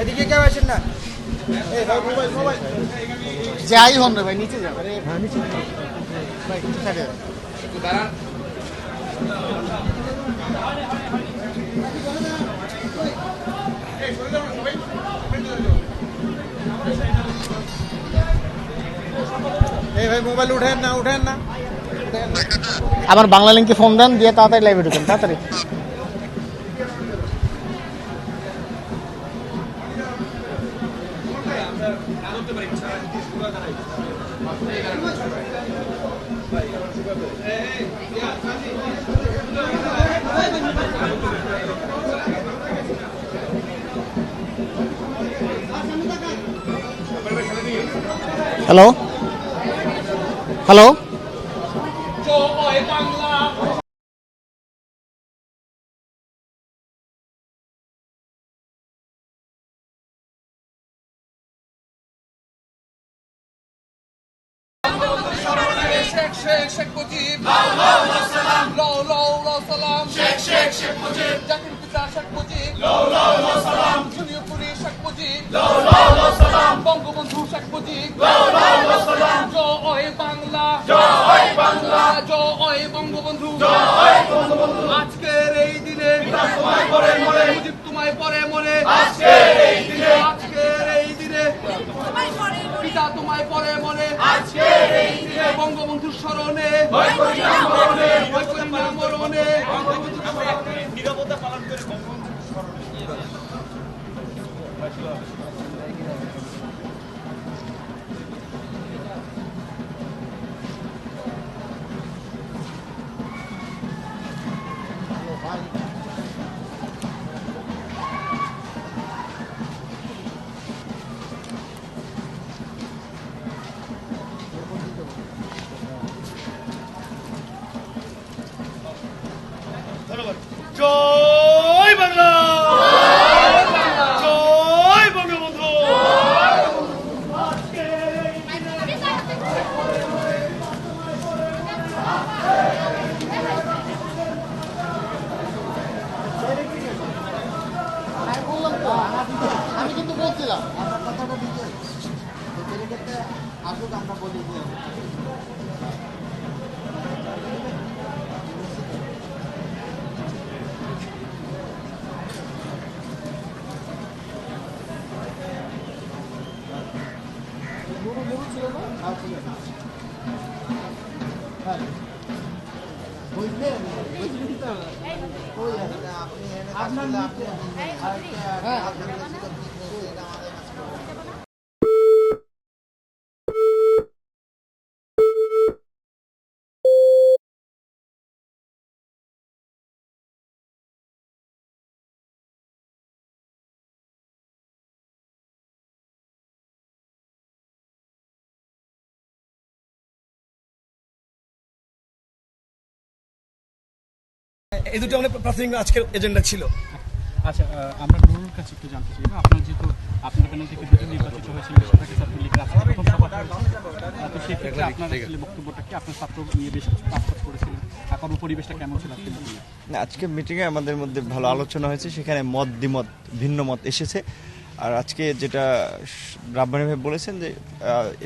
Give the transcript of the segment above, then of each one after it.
এদিকে কেউ আসেন না? এই ভাই মোবাইল মোবাইল। যাই হন রে ভাই নিচে যাবে হ্যাঁ নিচে ভাই মোবাইল উঠেন না উঠেন না। আমার বাংলা লিঙ্কে ফোন দেন দিয়ে তাড়াতাড়ি লাইভে ঢুকেন তাড়াতাড়ি। Hello hello Sheikh Sheikh Mujib. লাও লাও লাও সালাম। শেখ শেখ শেখ মুজিব। জাতির পিতা শেখ মুজিব। লাও লাও লাও সালাম। Junior police Sheikh Mujib. লাও লাও লাও সালাম। বঙ্গবন্ধু শেখ মুজিব। লাও লাও লাও সালাম। জয় বাংলা। জয় বাংলা। জয় বঙ্গবন্ধু। জয় বঙ্গবন্ধু। আজকের এই দিনে তোমায় পরে মরে। মুজিব তোমায় পরে মরে। আজকের এই দিনে। আজকের এই দিনে পিতা তোমায় পরে মনে এই দিনে বঙ্গবন্ধুর আপনার এই দুটো আমাদের প্রাথমিক আজকের এজেন্ডা ছিল। আচ্ছা আমরা নুরুর কাছে একটু জানতে চাই আপনার যেহেতু আপনার প্যানেল থেকে দুজন নির্বাচিত হয়েছিলেন সেটাকে ছাত্র লীগের আজকে প্রথম সভা তো সেক্ষেত্রে আপনার আসলে বক্তব্যটা কি? আপনার ছাত্র নিয়ে বেশ করেছিলেন। আর কর্মপরিবেশটা কেমন ছিল? আজকে মিটিংয়ে আমাদের মধ্যে ভালো আলোচনা হয়েছে সেখানে মত দ্বিমত ভিন্ন মত এসেছে। আর আজকে যেটা রাব্বানি ভাই বলেছেন যে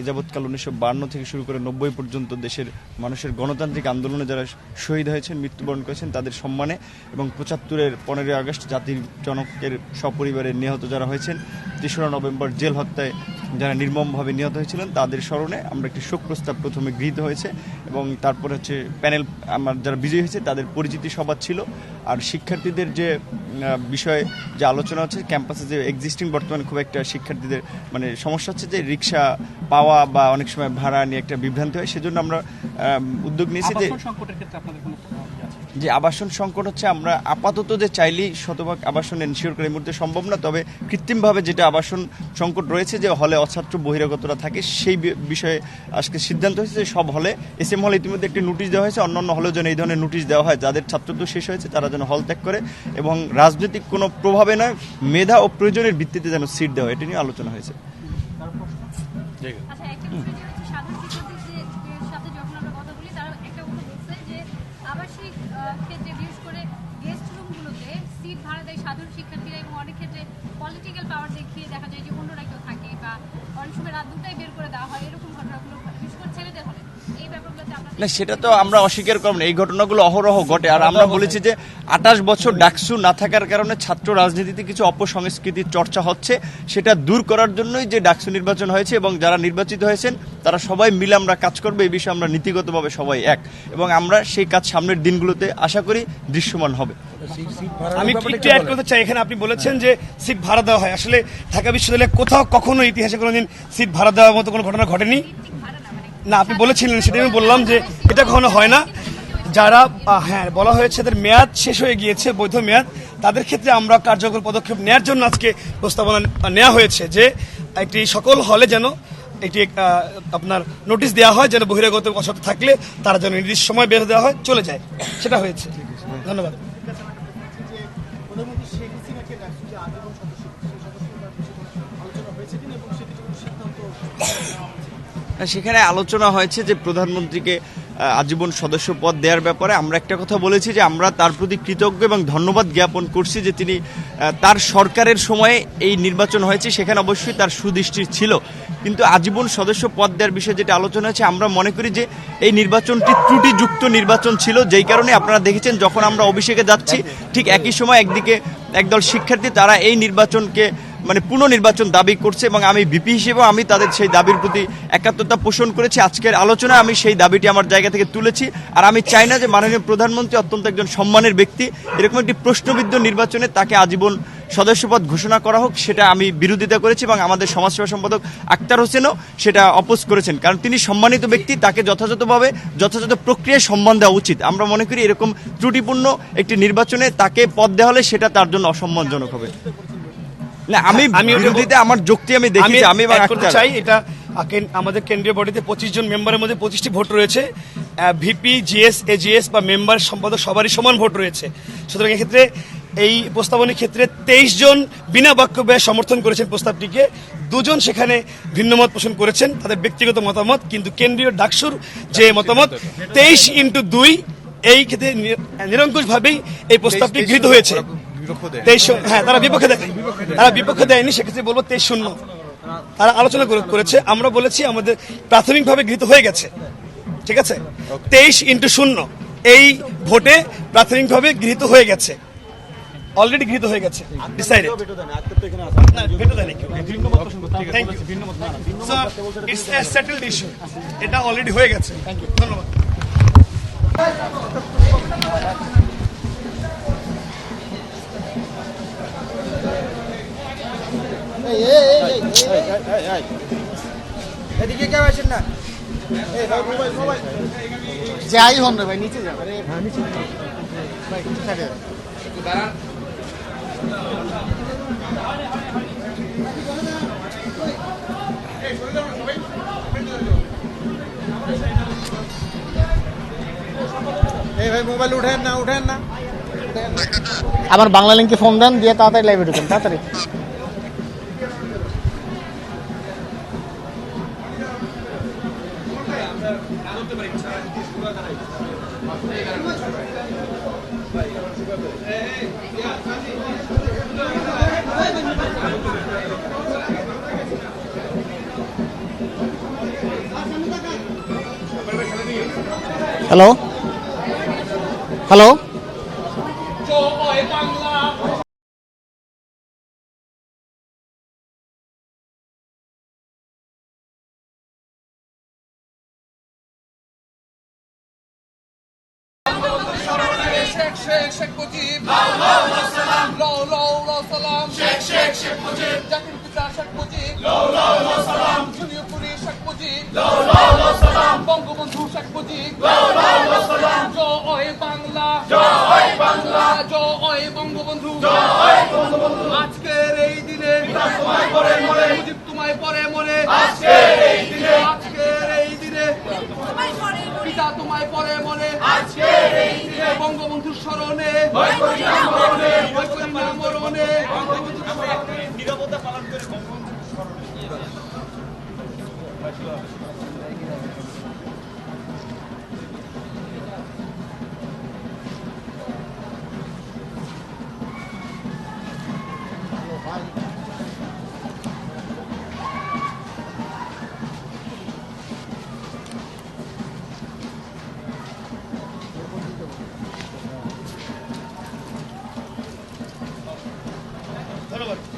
এযাবৎকাল উনিশশো বান্ন থেকে শুরু করে নব্বই পর্যন্ত দেশের মানুষের গণতান্ত্রিক আন্দোলনে যারা শহীদ হয়েছেন, মৃত্যুবরণ করেছেন, তাদের সম্মানে এবং পঁচাত্তরের পনেরোই আগস্ট জাতির জনকের সপরিবারে নিহত যারা হয়েছেন, তেসরা নভেম্বর জেল হত্যায় যারা নির্মমভাবে নিহত হয়েছিলেন, তাদের স্মরণে আমরা একটি শোক প্রস্তাব প্রথমে গৃহীত হয়েছে এবং তারপর হচ্ছে প্যানেল, আমার যারা বিজয়ী হয়েছে, তাদের পরিচিতি সভা ছিল আর শিক্ষার্থীদের যে বিষয়ে যে আলোচনা হচ্ছে, ক্যাম্পাসে যে এক্সিস্টিং বর্তমানে খুব একটা শিক্ষার্থীদের মানে সমস্যা হচ্ছে যে, রিক্সা পাওয়া বা অনেক সময় ভাড়া নিয়ে একটা বিভ্রান্তি হয়, সেজন্য আমরা উদ্যোগ নিয়েছি যে? যে আবাসন সংকট হচ্ছে আমরা আপাতত যে চাইলেই শতভাগ আবাসন এনশিওর করে এই মুহূর্তে সম্ভব না তবে কৃত্রিমভাবে যেটা আবাসন সংকট রয়েছে যে হলে অছাত্র বহিরাগতরা থাকে সেই বিষয়ে আজকে সিদ্ধান্ত হয়েছে যে সব হলে এস এম হলে ইতিমধ্যে একটি নোটিশ দেওয়া হয়েছে অন্যান্য হলেও যেন এই ধরনের নোটিশ দেওয়া হয় যাদের ছাত্রত্ব শেষ হয়েছে তারা যেন হল ত্যাগ করে এবং রাজনৈতিক কোনো প্রভাবে নয় মেধা ও প্রয়োজনের ভিত্তিতে যেন সিট দেওয়া এটা নিয়ে আলোচনা হয়েছে। ক্ষেত্রে বিশেষ করে গেস্ট রুমগুলোতে সিট ভাড়া দেয় সাধারণ শিক্ষার্থীরা এবং অনেক ক্ষেত্রে পলিটিক্যাল পাওয়ার দেখিয়ে দেখা যায় যে অন্যরা কেউ থাকে বা অনেক সময় রাত দুটাই বের করে দেওয়া হয় না সেটা তো আমরা অস্বীকার করব না। এই ঘটনাগুলো অহরহ ঘটে। আর আমরা বলেছি যে আঠাশ বছর ডাকসু না থাকার কারণে ছাত্র রাজনীতিতে কিছু অপসংস্কৃতির চর্চা হচ্ছে। সেটা দূর করার জন্যই যে ডাকসু নির্বাচন হয়েছে এবং যারা নির্বাচিত হয়েছেন তারা সবাই মিলে আমরা কাজ করব। এই বিষয়ে আমরা নীতিগতভাবে সবাই এক। এবং আমরা সেই কাজ সামনের দিনগুলোতে আশা করি দৃশ্যমান হবে। আমি একটু অ্যাড করতে চাই। এখানে আপনি বলেছেন যে সিট ভাড়া দেওয়া হয়। আসলে ঢাকা বিশ্ববিদ্যালয়ে কোথাও কখনো ইতিহাসে কোনোদিন সিট ভাড়া দেওয়ার মতো কোনো ঘটনা ঘটেনি? না, আপনি বলেছিলেন সেটা আমি বললাম যে এটা কখনো হয় না। যারা হ্যাঁ বলা হয়েছে তাদের মেয়াদ শেষ হয়ে গিয়েছে, বৈধ মেয়াদ, তাদের ক্ষেত্রে আমরা কার্যকর পদক্ষেপ নেওয়ার জন্য আজকে প্রস্তাবনা নেওয়া হয়েছে যে একটি সকল হলে যেন একটি আপনার নোটিশ দেওয়া হয়, যেন বহিরাগত অসত থাকলে তারা যেন নির্দিষ্ট সময় বের দেওয়া হয়, চলে যায়। সেটা হয়েছে। ধন্যবাদ। সেখানে আলোচনা হয়েছে যে প্রধানমন্ত্রীকে আজীবন সদস্য পদ দেওয়ার ব্যাপারে। আমরা একটা কথা বলেছি যে আমরা তার প্রতি কৃতজ্ঞ এবং ধন্যবাদ জ্ঞাপন করছি যে তিনি তার সরকারের সময়ে এই নির্বাচন হয়েছে, সেখানে অবশ্যই তার সুদৃষ্টি ছিল। কিন্তু আজীবন সদস্য পদ দেওয়ার বিষয়ে যেটা আলোচনা হয়েছে, আমরা মনে করি যে এই নির্বাচনটি ত্রুটিযুক্ত নির্বাচন ছিল। যেই কারণে আপনারা দেখেছেন যখন আমরা অভিষেকে যাচ্ছি, ঠিক একই সময় একদিকে একদল শিক্ষার্থী, তারা এই নির্বাচনকে মানে পুনর্নির্বাচন দাবি করছে এবং আমি বিপি হিসেবেও আমি তাদের সেই দাবির প্রতি একাত্মতা পোষণ করেছি। আজকের আলোচনায় আমি সেই দাবিটি আমার জায়গা থেকে তুলেছি। আর আমি চাই না যে মাননীয় প্রধানমন্ত্রী অত্যন্ত একজন সম্মানের ব্যক্তি। এরকম একটি প্রশ্নবিদ্ধ নির্বাচনে তাকে আজীবন সদস্যপদ ঘোষণা করা হোক, সেটা আমি বিরোধিতা করেছি এবং আমাদের সমাজসেবা সম্পাদক আক্তার হোসেনও সেটা অপোজ করেছেন। কারণ তিনি সম্মানিত ব্যক্তি, তাকে যথাযথভাবে যথাযথ প্রক্রিয়ায় সম্মান দেওয়া উচিত। আমরা মনে করি এরকম ত্রুটিপূর্ণ একটি নির্বাচনে তাকে পদ দেওয়া হলে সেটা তার জন্য অসম্মানজনক হবে। না আমি আমি বিরোধিতা আমার যুক্তি আমি দেখেছি আমি করতে চাই এটা আমাদের কেন্দ্রীয় বডিতে পঁচিশ জন মেম্বারের মধ্যে পঁচিশটি ভোট রয়েছে। ভিপি জিএস এজিএস বা মেম্বার সম্পাদক সবারই সমান ভোট রয়েছে। সুতরাং এক্ষেত্রে এই প্রস্তাবনের ক্ষেত্রে তেইশ জন বিনা বাক্য ব্যয় সমর্থন করেছেন প্রস্তাবটিকে। দুজন সেখানে ভিন্নমত পোষণ করেছেন তাদের ব্যক্তিগত মতামত কিন্তু কেন্দ্রীয় ডাকসুর যে মতামত তেইশ ইন্টু দুই এই ক্ষেত্রে নিরঙ্কুশ ভাবেই এই প্রস্তাবটি গৃহীত হয়েছে। তেইশ হ্যাঁ তারা বিপক্ষে দেয়। তারা বিপক্ষে দেয়নি সেক্ষেত্রে বলব তেইশ শূন্য। তারা আলোচনা করে- করেছে। আমরা বলেছি আমাদের প্রাথমিকভাবে গৃহীত হয়ে গেছে। ঠিক আছে? তেইশ ইন্টু শূন্য এই ভোটে প্রাথমিকভাবে গৃহীত হয়ে গেছে। অলরেডি গৃহীত হয়ে গেছে। ডিসাইডেড. এটা অলরেডি হয়ে গেছে। ধন্যবাদ এই, এই, এই, এই, এই, এই, এই, এই। এদিকে কেউ আসেন না? যাই হন রে ভাই নিচে হ্যাঁ ভাই সাইডে যান। এই ভাই মোবাইল উঠেন না উঠেন না। আমার বাংলা লিঙ্কে ফোন দেন দিয়ে তাড়াতাড়ি লাইভে ঢুকেন তাড়াতাড়ি। Hello hello Sheikh Sheikh Sheikh Mujib. লাও লাও লাও সালাম। শেখ শেখ শেখ মুজিব। জাতির পিতা শেখ মুজিব। লাও লাও লাও সালাম। Junior police Sheikh Mujib. লাও লাও লাও সালাম। বঙ্গবন্ধু শেখ মুজিব। লাও লাও লাও সালাম। জয় বাংলা। জয় বাংলা। জয় বঙ্গবন্ধু। জয় বঙ্গবন্ধু। আজকের এই দিনে তোমায় পরে মরে। মুজিব তোমায় পরে মরে। আজকের এই দিনে আজকের এই দিনে পিতা তোমায় পরে মনে আজকের এই দিনে বঙ্গবন্ধুর স্মরণে বৈকরিয়া নিরাপত্তা পালন করে বঙ্গবন্ধুর স্মরণে। બરોબર